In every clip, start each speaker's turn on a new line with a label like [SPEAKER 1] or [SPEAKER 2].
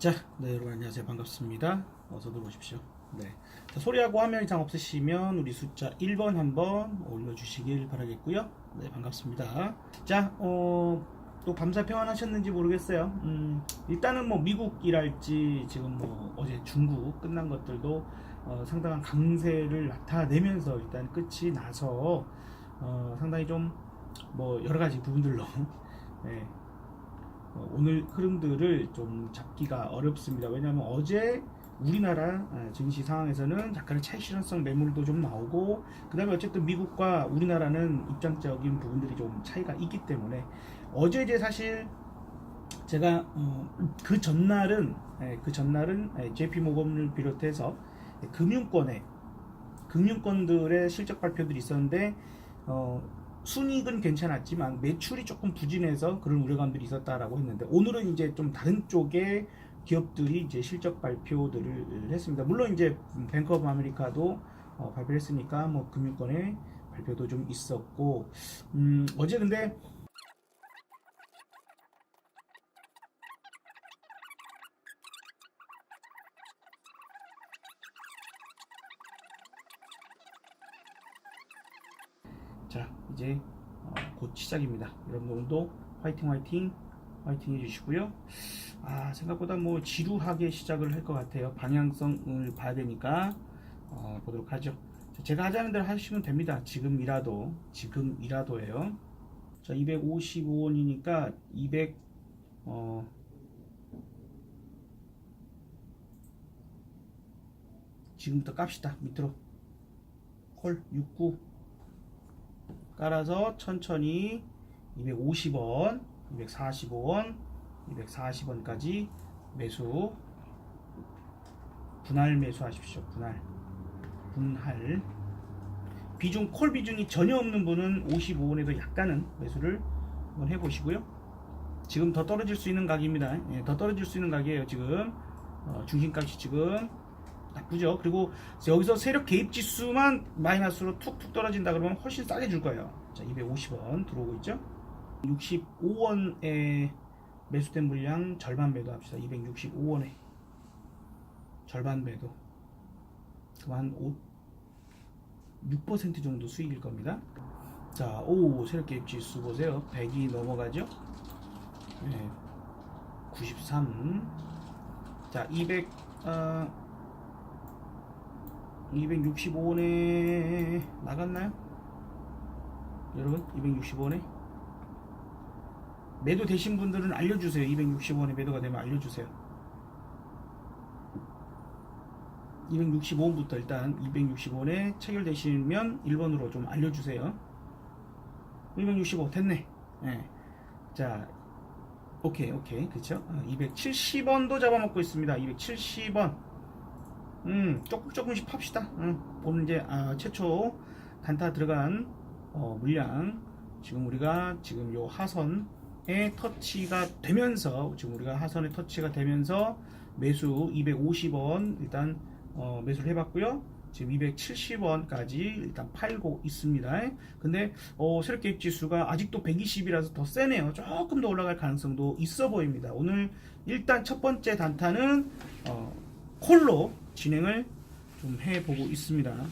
[SPEAKER 1] 자, 네 여러분 안녕하세요 반갑습니다. 어서 들어오십시오. 네, 자, 소리하고 화면 이상 없으시면 우리 숫자 1번 한번 올려주시길 바라겠고요. 네 반갑습니다. 자, 어, 또 밤새 평안하셨는지 모르겠어요. 음, 일단은 뭐 미국이랄지 지금 뭐 어제 중국 끝난 것들도 어, 상당한 강세를 나타내면서 일단 끝이 나서 어, 상당히 좀 뭐 여러 가지 부분들로 네, 어, 오늘 흐름들을 좀 잡기가 어렵습니다. 왜냐하면 어제 우리나라 아, 증시 상황에서는 약간의 차익 실현성 매물도 좀 나오고 그다음에 어쨌든 미국과 우리나라는 입장적인 부분들이 좀 차이가 있기 때문에 어제 이제 사실 제가 어, 그 전날은 예, 그 전날은 예, JP 모건을 비롯해서 예, 금융권의 금융권들의 실적 발표들이 있었는데 어, 순이익은 괜찮았지만 매출이 조금 부진해서 그런 우려감들이 있었다라고 했는데 오늘은 이제 좀 다른 쪽의 기업들이 이제 실적 발표들을 했습니다. 물론 이제 뱅크 오브 아메리카도 어, 발표를 했으니까 뭐 금융권의 발표도 좀 있었고 음, 어제 근데 자 이제 어, 곧 시작입니다. 여러분 오늘도 화이팅 화이팅 화이팅 해주시고요. 아 생각보다 뭐 지루하게 시작을 할 것 같아요. 방향성을 봐야 되니까 어, 보도록 하죠. 자, 제가 하자는 대로 하시면 됩니다. 지금이라도 지금이라도예요. 자 255원이니까 200 어, 지금부터 깝시다 밑으로 콜 69 깔아서 천천히 250원, 245원, 240원까지 매수 분할 매수하십시오. 분할 분할 비중 콜 비중이 전혀 없는 분은 55원에도 약간은 매수를 한번 해 보시고요. 지금 더 떨어질 수 있는 각입니다. 예, 더 떨어질 수 있는 각이에요. 지금 어, 중심값이 지금 나쁘죠. 그리고 여기서 세력 개입 지수만 마이너스로 툭툭 떨어진다 그러면 훨씬 싸게 줄 거예요. 자, 250원 들어오고 있죠. 65원에 매수된 물량 절반 매도 합시다. 265원에 절반 매도. 한 5, 6% 정도 수익일 겁니다. 자, 오, 세력 개입 지수 보세요. 100이 넘어가죠. 네. 93. 자, 200, 어, 265원에 나갔나요? 여러분 265원에? 매도 되신 분들은 알려주세요. 260원에 매도가 되면 알려주세요. 265원부터 일단 265원에 체결되시면 1번으로 좀 알려주세요. 265 됐네. 네. 자 오케이 오케이. 그쵸? 270원도 잡아먹고 있습니다. 270원 음, 조금 조금씩 팝시다. 음, 오늘 이제 아, 최초 단타 들어간 어, 물량 지금 우리가 지금 요 하선에 터치가 되면서 지금 우리가 하선에 터치가 되면서 매수 250원 일단 어, 매수를 해봤고요. 지금 270원까지 일단 팔고 있습니다. 근데 어, 개입 지수가 아직도 120이라서 더 세네요. 조금 더 올라갈 가능성도 있어 보입니다. 오늘 일단 첫 번째 단타는 어, 콜로 진행을 좀 해보고 있습니다.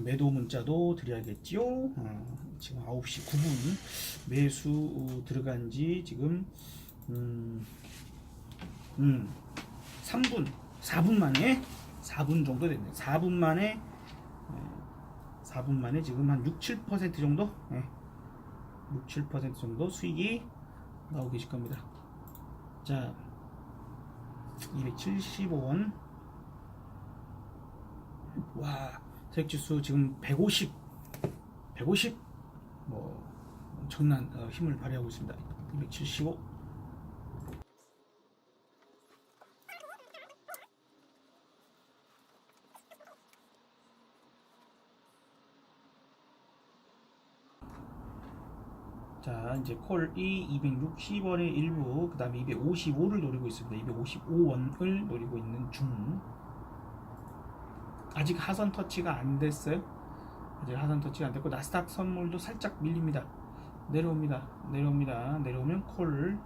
[SPEAKER 1] 매도 문자도 드려야겠지요. 어, 지금 9시 9분 매수 들어간 지 지금 음, 음, 3분, 4분 만에 4분 정도 됐네. 4분 만에 4분 만에 지금 한 6, 7% 정도? 네. 6, 7% 정도 수익이 나오고 계실 겁니다. 자, 275원. 와, 세액지수 지금 150, 150, 뭐, 엄청난 어, 힘을 발휘하고 있습니다. 275. 자 이제 콜이 260원의 일부 그 다음에 255를 노리고 있습니다 255원을 노리고 있는 중 아직 하선 터치가 안 됐어요. 아직 하선 터치가 안 됐고 나스닥 선물도 살짝 밀립니다. 내려옵니다. 내려옵니다. 내려오면 콜.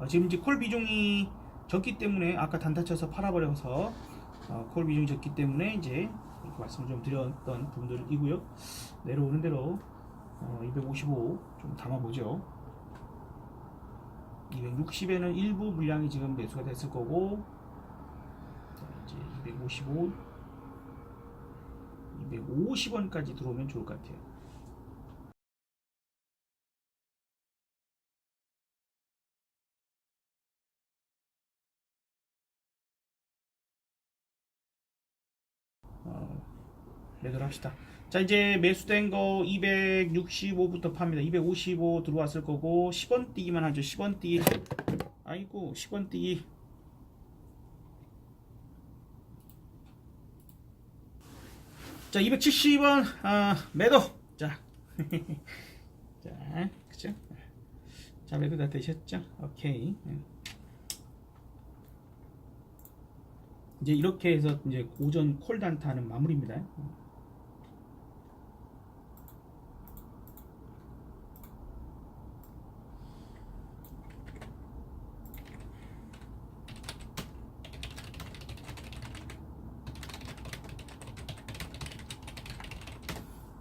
[SPEAKER 1] 어, 지금 이제 콜 비중이 적기 때문에 아까 단타 쳐서 팔아버려서 어, 콜 비중이 적기 때문에 이제 이렇게 말씀을 좀 드렸던 부분들이고요. 내려오는 대로 어, 255좀 담아보죠. 260에는 일부 물량이 지금 매수가 됐을 거고 자, 이제 255 250원까지 들어오면 좋을 것 같아요. 어, 매도를 합시다. 자 이제 매수된 거 265부터 팝니다. 255 들어왔을 거고 10원 뛰기만 하죠. 10원 뛰기. 아이고 10원 뛰기. 자 270원 아, 매도. 자. 자, 그죠? 자 매도 다 되셨죠? 오케이. 예. 이제 이렇게 해서 이제 오전 콜 단타는 마무리입니다.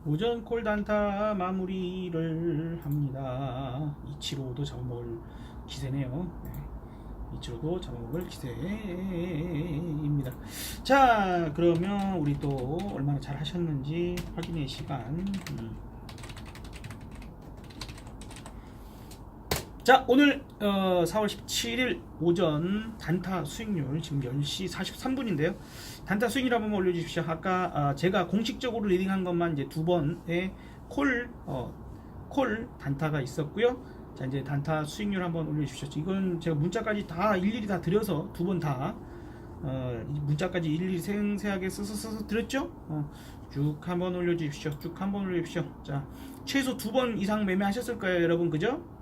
[SPEAKER 1] 오전 콜 단타 마무리를 합니다. 이치로도 잡아먹을 기세네요. 네. 이치로도 잡아먹을 기세입니다. 자, 그러면 우리 또 얼마나 잘 하셨는지 확인의 시간. 음. 자, 오늘 어, 4월 17일 오전 단타 수익률 지금 10시 43분인데요. 단타 수익률 한번 올려주십시오. 아까 아, 제가 공식적으로 리딩한 것만 이제 두 번의 콜, 어, 콜 단타가 있었고요. 자, 이제 단타 수익률 한번 올려주십시오. 이건 제가 문자까지 다 일일이 다 드려서 두 번 다, 어, 이 문자까지 일일이 생생하게 써서 써서 드렸죠? 어, 쭉 한번 올려주십시오. 쭉 한번 올려주십시오. 자, 최소 두 번 이상 매매하셨을 거예요, 여러분. 그죠?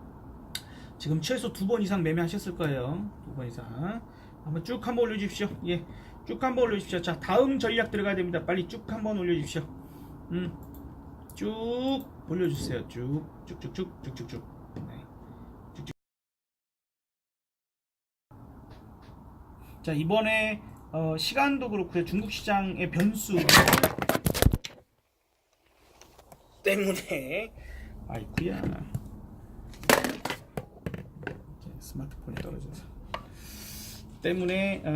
[SPEAKER 1] 지금 최소 두 번 이상 매매하셨을 거예요. 두 번 이상. 한번 쭉 한번 올려주십시오. 예. 쭉 한번 올려주십시오. 자, 다음 전략 들어가야 됩니다. 빨리 쭉 한번 올려주십시오. 음. 쭉 올려주세요. 쭉. 쭉쭉쭉. 쭉쭉쭉. 네. 쭉쭉. 자, 이번에 어, 시간도 그렇고요. 중국 시장의 변수 때문에 아이쿠야. 스마트폰이 떨어져서 때문에 어,